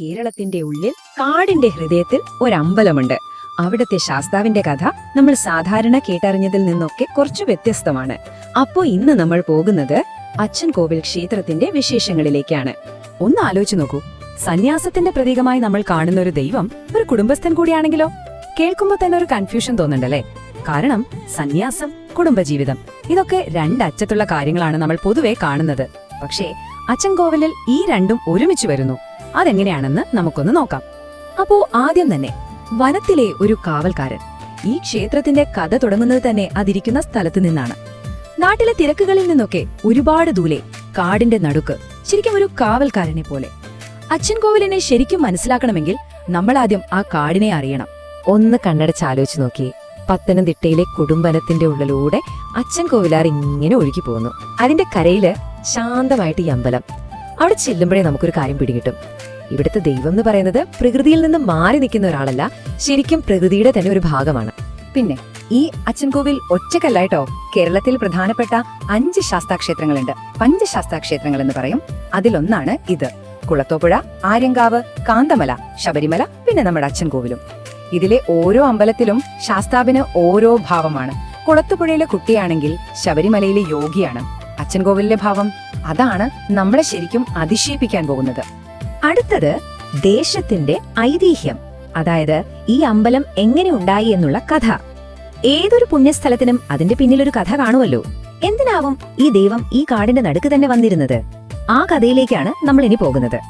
കേരളത്തിന്റെ ഉള്ളിൽ കാടിന്റെ ഹൃദയത്തിൽ ഒരമ്പലമുണ്ട്. അവിടുത്തെ ശാസ്താവിന്റെ കഥ നമ്മൾ സാധാരണ കേട്ടറിഞ്ഞതിൽ നിന്നൊക്കെ കുറച്ച് വ്യത്യസ്തമാണ്. അപ്പോ ഇന്ന് നമ്മൾ പോകുന്നത് അച്ഛൻ കോവിൽ ക്ഷേത്രത്തിന്റെ വിശേഷങ്ങളിലേക്കാണ്. ഒന്ന് ആലോചിച്ചു നോക്കൂ. സന്യാസത്തിന്റെ പ്രതീകമായി നമ്മൾ കാണുന്ന ഒരു ദൈവം ഒരു കുടുംബസ്ഥൻ കൂടിയാണെങ്കിലോ? കേൾക്കുമ്പോൾ തന്നെ ഒരു കൺഫ്യൂഷൻ തോന്നണ്ടല്ലേ? കാരണം സന്യാസം കുടുംബജീവിതം ഇതൊക്കെ രണ്ടറ്റത്തുള്ള കാര്യങ്ങളാണ് നമ്മൾ പൊതുവെ കാണുന്നത്. പക്ഷേ അച്ഛൻ കോവിലിൽ ഈ രണ്ടും ഒരുമിച്ച് വരുന്നു. അതെങ്ങനെയാണെന്ന് നമുക്കൊന്ന് നോക്കാം. അപ്പോ ആദ്യം തന്നെ വനത്തിലെ ഒരു കാവൽക്കാരൻ ഈ ക്ഷേത്രത്തിന്റെ കഥ തുടങ്ങുന്നത് തന്നെ അതിരിക്കുന്ന സ്ഥലത്ത് നിന്നാണ്. നാട്ടിലെ തിരക്കുകളിൽ നിന്നൊക്കെ ഒരുപാട് ദൂരെ കാടിന്റെ നടുക്ക് ശരിക്കും ഒരു കാവൽക്കാരനെ പോലെ. അച്ഛൻ കോവിലിനെ ശരിക്കും മനസ്സിലാക്കണമെങ്കിൽ നമ്മൾ ആദ്യം ആ കാടിനെ അറിയണം. ഒന്ന് കണ്ണടച്ചാലോചിച്ച് നോക്കി പത്തനംതിട്ടയിലെ കുടുംബനത്തിന്റെ ഉള്ളിലൂടെ അച്ഛൻ കോവിലാർ ഇങ്ങനെ ഒഴുകി പോകുന്നു അതിന്റെ കരയിൽ ശാന്തമായിട്ട് ഈ അമ്പലം. അവിടെ ചെല്ലുമ്പോഴേ നമുക്കൊരു കാര്യം പിടികിട്ടും. ഇവിടുത്തെ ദൈവം എന്ന് പറയുന്നത് പ്രകൃതിയിൽ നിന്ന് മാറി നിൽക്കുന്ന ഒരാളല്ല ശരിക്കും പ്രകൃതിയുടെ തന്നെ ഒരു ഭാഗമാണ്. പിന്നെ ഈ അച്ഛൻകോവിൽ ഒറ്റക്കല്ലായിട്ടോ കേരളത്തിൽ പ്രധാനപ്പെട്ട അഞ്ച് ശാസ്താക്ഷേത്രങ്ങളുണ്ട്. പഞ്ചശാസ്താക്ഷേത്രങ്ങൾ എന്ന് പറയും. അതിലൊന്നാണ് ഇത്. കുളത്തോപ്പുഴ ആര്യങ്കാവ് കാന്തമല ശബരിമല പിന്നെ നമ്മുടെ അച്ഛൻകോവിലും ഇതിലെ ഓരോ അമ്പലത്തിലും ശാസ്താവിന് ഓരോ ഭാവമാണ്. കുളത്തുപുഴയിലെ കുട്ടിയാണെങ്കിൽ ശബരിമലയിലെ യോഗിയാണ്. അച്ഛൻകോവിലിലെ ഭാവം അതാണ് നമ്മളെ ശരിക്കും അതിശയിപ്പിക്കാൻ പോകുന്നത്. അടുത്തത് ദേശത്തിന്റെ ഐതിഹ്യം അതായത് ഈ അമ്പലം എങ്ങനെ ഉണ്ടായി എന്നുള്ള കഥ. ഏതൊരു പുണ്യസ്ഥലത്തിനും അതിന്റെ പിന്നിലൊരു കഥ കാണുമല്ലോ. എന്തിനാവും ഈ ദൈവം ഈ കാടിന്റെ നടുക്ക് തന്നെ വന്നിരുന്നത്? ആ കഥയിലേക്കാണ് നമ്മൾ ഇനി പോകുന്നത്.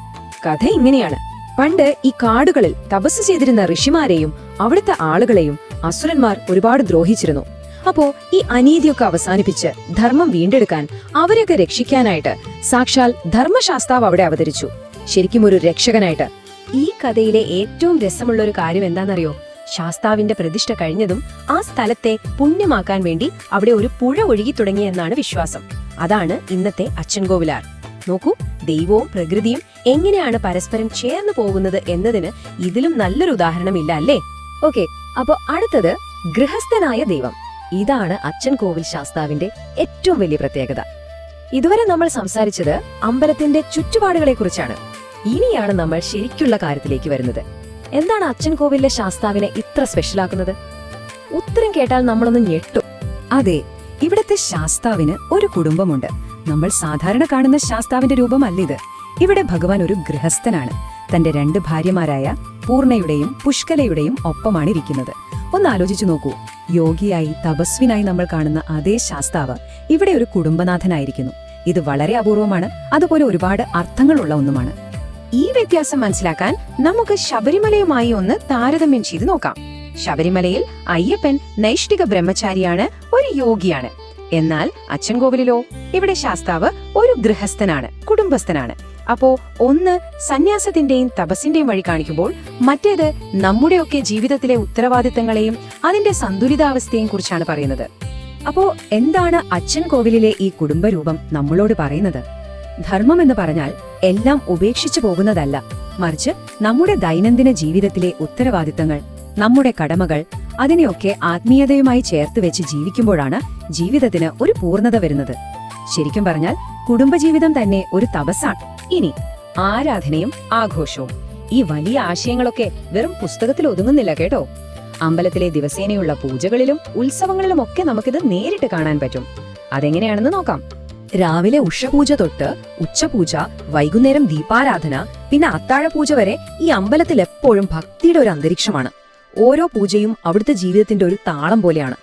കഥ ഇങ്ങനെയാണ്. പണ്ട് ഈ കാടുകളിൽ തപസ് ചെയ്തിരുന്ന ഋഷിമാരെയും അവിടുത്തെ ആളുകളെയും അസുരന്മാർ ഒരുപാട് ദ്രോഹിച്ചിരുന്നു. അപ്പോ ഈ അനീതിയൊക്കെ അവസാനിപ്പിച്ച് ധർമ്മം വീണ്ടെടുക്കാൻ അവരെയൊക്കെ രക്ഷിക്കാനായിട്ട് സാക്ഷാൽ ധർമ്മശാസ്താവ് അവിടെ അവതരിച്ചു. ശരിക്കും ഒരു രക്ഷകനായിട്ട്. ഈ കഥയിലെ ഏറ്റവും രസമുള്ള ഒരു കാര്യം എന്താണെന്നറിയോ? ശാസ്താവിന്റെ പ്രതിഷ്ഠ കഴിഞ്ഞതും ആ സ്ഥലത്തെ പുണ്യമാക്കാൻ വേണ്ടി അവിടെ ഒരു പുഴ ഒഴുകി തുടങ്ങിയെന്നാണ് വിശ്വാസം. അതാണ് ഇന്നത്തെ അച്ഛൻ കോവിലാർ നോക്കൂ ദൈവവും പ്രകൃതിയും എങ്ങനെയാണ് പരസ്പരം ചേർന്നു പോകുന്നത് എന്നതിന് ഇതിലും നല്ലൊരു ഉദാഹരണമില്ല അല്ലേ? ഓക്കെ അപ്പോ അടുത്തത് ഗൃഹസ്ഥനായ ദൈവം. ഇതാണ് അച്ഛൻ കോവിൽ ശാസ്താവിന്റെ ഏറ്റവും വലിയ പ്രത്യേകത. ഇതുവരെ നമ്മൾ സംസാരിച്ചത് അമ്പലത്തിന്റെ ചുറ്റുപാടുകളെ കുറിച്ചാണ് ഇനിയാണ് നമ്മൾ ശരിക്കുള്ള കാര്യത്തിലേക്ക് വരുന്നത്. എന്താണ് അച്ഛൻ കോവിലിലെ ശാസ്താവിനെ ഇത്ര സ്പെഷ്യലാക്കുന്നത്? ഉത്തരം കേട്ടാൽ നമ്മളൊന്ന് ഞെട്ടു. അതെ ഇവിടത്തെ ശാസ്താവിന് ഒരു കുടുംബമുണ്ട്. നമ്മൾ സാധാരണ കാണുന്ന ശാസ്താവിന്റെ രൂപമല്ല ഇത് ഇവിടെ ഭഗവാൻ ഒരു ഗൃഹസ്ഥനാണ്. തന്റെ രണ്ട് ഭാര്യമാരായ പൂർണയുടെയും പുഷ്കലയുടെയും ഒപ്പമാണ് ഇരിക്കുന്നത് ഒന്ന് ആലോചിച്ചു നോക്കൂ. യോഗിയായി തപസ്വിനായി നമ്മൾ കാണുന്ന അതേ ശാസ്താവ് ഇവിടെ ഒരു കുടുംബനാഥനായിരിക്കുന്നു. ഇത് വളരെ അപൂർവമാണ്. അതുപോലെ ഒരുപാട് അർത്ഥങ്ങളുള്ള ഒന്നുമാണ്. ഈ വ്യത്യാസം മനസ്സിലാക്കാൻ നമുക്ക് ശബരിമലയുമായി ഒന്ന് താരതമ്യം ചെയ്ത് നോക്കാം. ശബരിമലയിൽ അയ്യപ്പൻ നൈഷ്ഠിക ബ്രഹ്മചാരിയാണ് ഒരു യോഗിയാണ്. എന്നാൽ അച്ചൻകോവിലിലോ ഇവിടെ ശാസ്താവ് ഒരു ഗൃഹസ്ഥനാണ് കുടുംബസ്ഥനാണ്. അപ്പോ ഒന്ന് സന്യാസത്തിന്റെയും തപസ്സിന്റെയും വഴി കാണിക്കുമ്പോൾ മറ്റേത് നമ്മുടെയൊക്കെ ജീവിതത്തിലെ ഉത്തരവാദിത്തങ്ങളെയും അതിന്റെ സന്തുലിതാവസ്ഥയെയും കുറിച്ചാണ് പറയുന്നത്. അപ്പോ എന്താണ് അച്ഛൻ കോവിലിലെ ഈ കുടുംബരൂപം നമ്മളോട് പറയുന്നത്? ധർമ്മം എന്ന് പറഞ്ഞാൽ എല്ലാം ഉപേക്ഷിച്ചു പോകുന്നതല്ല. മറിച്ച് നമ്മുടെ ദൈനംദിന ജീവിതത്തിലെ ഉത്തരവാദിത്തങ്ങൾ നമ്മുടെ കടമകൾ അതിനെയൊക്കെ ആത്മീയതയുമായി ചേർത്ത് വെച്ച് ജീവിക്കുമ്പോഴാണ് ജീവിതത്തിന് ഒരു പൂർണത വരുന്നത്. ശരിക്കും പറഞ്ഞാൽ കുടുംബജീവിതം തന്നെ ഒരു തപസ്സാണ്. ഇനി ആരാധനയും ആഘോഷവും. ഈ വലിയ ആശയങ്ങളൊക്കെ വെറും പുസ്തകത്തിൽ ഒതുങ്ങുന്നില്ല കേട്ടോ. അമ്പലത്തിലെ ദിവസേനയുള്ള പൂജകളിലും ഉത്സവങ്ങളിലും ഒക്കെ നമുക്കിത് നേരിട്ട് കാണാൻ പറ്റും. അതെങ്ങനെയാണെന്ന് നോക്കാം. രാവിലെ ഉഷപൂജ തൊട്ട് ഉച്ചപൂജ വൈകുന്നേരം ദീപാരാധന പിന്നെ അത്താഴപൂജ വരെ ഈ അമ്പലത്തിൽ എപ്പോഴും ഭക്തിയുടെ ഒരു അന്തരീക്ഷമാണ്. ഓരോ പൂജയും അവിടുത്തെ ജീവിതത്തിന്റെ ഒരു താളം പോലെയാണ്.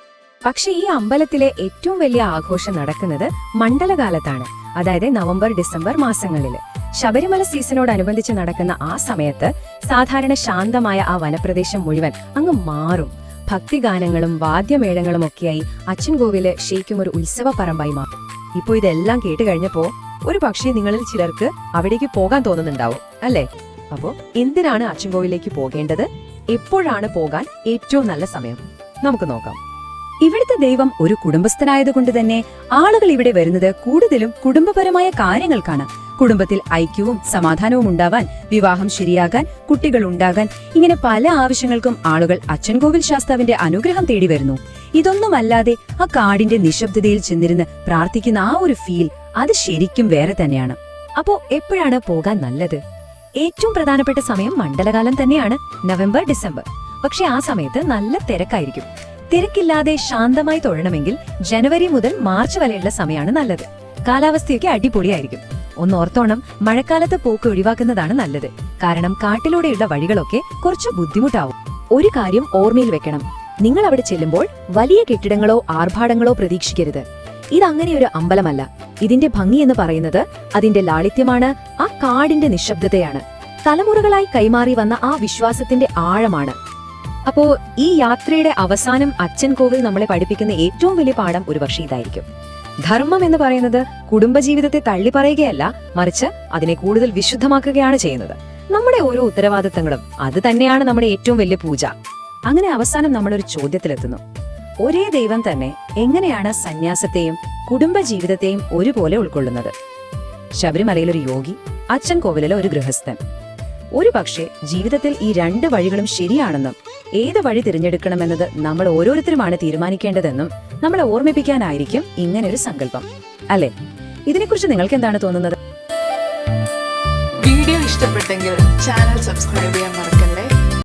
പക്ഷേ ഈ അമ്പലത്തിലെ ഏറ്റവും വലിയ ആഘോഷം നടക്കുന്നത് മണ്ഡലകാലത്താണ്. അതായത് നവംബർ ഡിസംബർ മാസങ്ങളിൽ ശബരിമല സീസണോടനുബന്ധിച്ച് നടക്കുന്ന ആ സമയത്ത് സാധാരണ ശാന്തമായ ആ വനപ്രദേശം മുഴുവൻ അങ്ങ് മാറും. ഭക്തിഗാനങ്ങളും വാദ്യമേളങ്ങളും ഒക്കെയായി അച്ഛൻകോവിൽ ശരിക്കും ഒരു ഉത്സവ പറമ്പായി മാറും. ഇപ്പോ ഇതെല്ലാം കേട്ട് കഴിഞ്ഞപ്പോ ഒരു പക്ഷേ നിങ്ങളിൽ ചിലർക്ക് അവിടേക്ക് പോകാൻ തോന്നുന്നുണ്ടാവും അല്ലേ? അപ്പോ എന്തിനാണ് അച്ഛൻകോവിലേക്ക് പോകേണ്ടത്? എപ്പോഴാണ് പോകാൻ ഏറ്റവും നല്ല സമയം? നമുക്ക് നോക്കാം. ഇവിടുത്തെ ദൈവം ഒരു കുടുംബസ്ഥനായതുകൊണ്ട് തന്നെ ആളുകൾ ഇവിടെ വരുന്നത് കൂടുതലും കുടുംബപരമായ കാര്യങ്ങൾക്കാണ്. കുടുംബത്തിൽ ഐക്യവും സമാധാനവും ഉണ്ടാവാൻ വിവാഹം ശരിയാകാൻ കുട്ടികൾ ഉണ്ടാകാൻ ഇങ്ങനെ പല ആവശ്യങ്ങൾക്കും ആളുകൾ അച്ഛൻ അച്ഛൻകോവിൽ ശാസ്താവിന്റെ അനുഗ്രഹം തേടി വരുന്നു. ഇതൊന്നുമല്ലാതെ ആ കാടിന്റെ നിശബ്ദതയിൽ ചെന്നിരുന്ന് പ്രാർത്ഥിക്കുന്ന ആ ഒരു ഫീൽ അത് ശരിക്കും വേറെ തന്നെയാണ്. അപ്പോ എപ്പോഴാണ് പോകാൻ നല്ലത്? ഏറ്റവും പ്രധാനപ്പെട്ട സമയം മണ്ഡലകാലം തന്നെയാണ് നവംബർ ഡിസംബർ. പക്ഷെ ആ സമയത്ത് നല്ല തിരക്കായിരിക്കും. തിരക്കില്ലാതെ ശാന്തമായി തൊഴണമെങ്കിൽ ജനുവരി മുതൽ മാർച്ച് വരെയുള്ള സമയമാണ് നല്ലത്. കാലാവസ്ഥയൊക്കെ അടിപൊളിയായിരിക്കും. ഒന്ന് ഓർത്തോണം മഴക്കാലത്ത് പോക്ക് ഒഴിവാക്കുന്നതാണ് നല്ലത്. കാരണം കാട്ടിലൂടെയുള്ള വഴികളൊക്കെ കുറച്ച് ബുദ്ധിമുട്ടാവും. ഒരു കാര്യം ഓർമ്മയിൽ വെക്കണം. നിങ്ങൾ അവിടെ ചെല്ലുമ്പോൾ വലിയ കെട്ടിടങ്ങളോ ആർഭാടങ്ങളോ പ്രതീക്ഷിക്കരുത്. ഇതങ്ങനെ ഒരു അമ്പലമല്ല. ഇതിന്റെ ഭംഗി എന്ന് പറയുന്നത് അതിന്റെ ലാളിത്യമാണ് ആ കാടിന്റെ നിശബ്ദതയാണ്. തലമുറകളായി കൈമാറി വന്ന ആ വിശ്വാസത്തിന്റെ ആഴമാണ്. അപ്പോ ഈ യാത്രയുടെ അവസാനം അച്ഛൻ കോവിൽ നമ്മളെ പഠിപ്പിക്കുന്ന ഏറ്റവും വലിയ പാഠം ഒരുപക്ഷെ ഇതായിരിക്കും. ധർമ്മം എന്ന് പറയുന്നത് കുടുംബജീവിതത്തെ തള്ളി പറയുകയല്ല മറിച്ച് അതിനെ കൂടുതൽ വിശുദ്ധമാക്കുകയാണ് ചെയ്യുന്നത്. നമ്മുടെ ഓരോ ഉത്തരവാദിത്തങ്ങളും അത് തന്നെയാണ് നമ്മുടെ ഏറ്റവും വലിയ പൂജ. അങ്ങനെ അവസാനം നമ്മളൊരു ചോദ്യത്തിലെത്തുന്നു. ഒരേ ദൈവം തന്നെ എങ്ങനെയാണ് സന്യാസത്തെയും കുടുംബജീവിതത്തെയും ഒരുപോലെ ഉൾക്കൊള്ളുന്നത്? ശബരിമലയിൽ ഒരു യോഗി അച്ഛൻ കോവിലിലെ ഒരു ഗൃഹസ്ഥൻ. ഒരു പക്ഷേ ജീവിതത്തിൽ ഈ രണ്ട് വഴികളും ശരിയാണെന്നും ഏത് വഴി തിരഞ്ഞെടുക്കണമെന്നത് നമ്മൾ ഓരോരുത്തരുമാണ് തീരുമാനിക്കേണ്ടതെന്നും നമ്മളെ ഓർമ്മിപ്പിക്കാനായിരിക്കും ഇങ്ങനൊരു സങ്കല്പം. അല്ലെ? ഇതിനെക്കുറിച്ച് നിങ്ങൾക്ക് എന്താണ് തോന്നുന്നത്? വീഡിയോ ഇഷ്ടപ്പെട്ടെങ്കിൽ ചാനൽ സബ്സ്ക്രൈബ് ചെയ്യാൻ മറക്കല്ലേ?